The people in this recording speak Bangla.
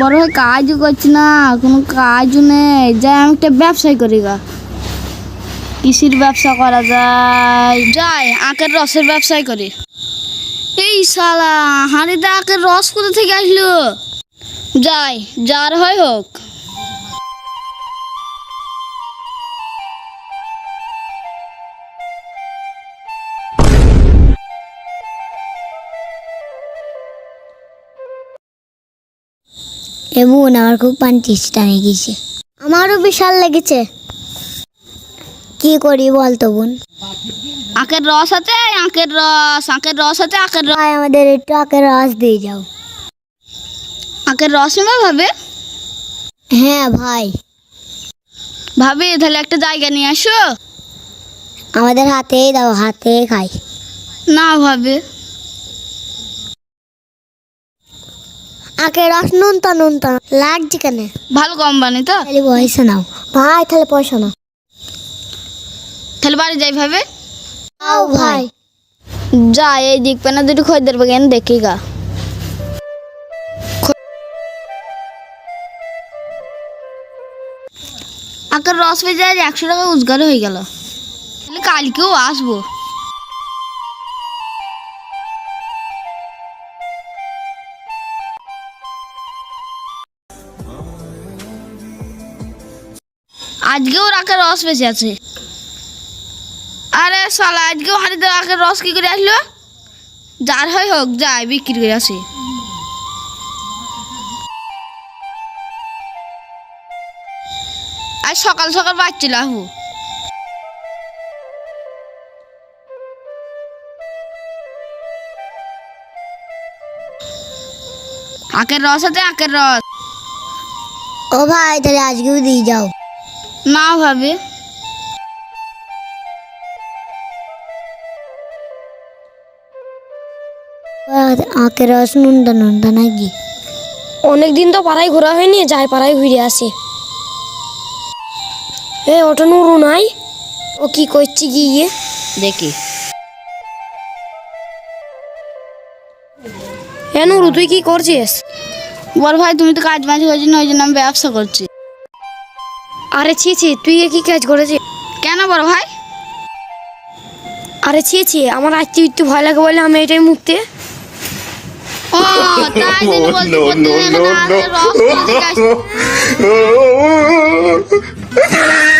বড় হয়ে কাজও করছি না, কোনো কাজ নেই। যাই আমি একটা ব্যবসায় করি গা। কৃষির ব্যবসা করা যায়। যাই আঁকের রসের ব্যবসায় করি। এই সালা হাঁড়িতে আঁকের রস কোথা থেকে আসলো? যাই, যার হয় হোক। এ বোন আমার খুব পানি নিয়ে গেছে। আমারও বিশাল লেগেছে। কি করি বলতো বোন? আখের রস আছে আখের রস আখের রস আছে আখের রস। আমাদের একটু আখের রস দিয়ে যাও। আখের রস নেবে ভাবে? হ্যাঁ ভাই। ভাবি তাহলে একটা জায়গা নিয়ে আসো। আমাদের হাতেই দাও হাতে খাই। না ভাবে। আখের রস নুনতা নুনতা। লাগছে কেন ভালো কোম্পানি তো? তাহলে পয়সা নাও। ভাই তাহলে পয়সা নাও। তাহলে বাড়ি যাই ভাবে? আও ভাই। যা এই দিক পেনা দুটো খরিদের বাগান দেখি গা। আকার রস পেয়ে যায় একশো টাকা রোজগার হয়ে গেল। তাহলে কালকেও আসব। আজকেও রাখার রস বেঁচে আছে। আরে শালা, আজকেও হাড়িতে রাখার রস কি করে আসলো? যার হয় হোক যায় বিক্রি করে আসি। আর সকাল সকাল বাচ্চা লাহু আখের রস আছে আখের রস। ও ভাই, তাহলে আজকেও দিয়ে যাও। না ভাবে। আখের রস নুনতা নুনতা নাকি? অনেকদিন তো পাড়ায় ঘোরা হয়নি যাই পাড়ায় ঘুরে আসি। এ ওটা নুরু নাই? ও কি করছে গিয়ে? দেখি। এ নুরু তুই কি করছিস? বল ভাই তুমি তো কাজ মাঝে হয়েছে না ওই জন্য আমি ব্যবসা করছি। আরে ছি ছি তুই এ কি কাজ করেছিস? কেন বড় ভাই? আরে ছি ছি আমার আজকে একটু ভয় লাগে বলে আমি এটাই মুখতে ও তাই জন্য বলছি প্রতিদিন এখানে আসে, রস তুলে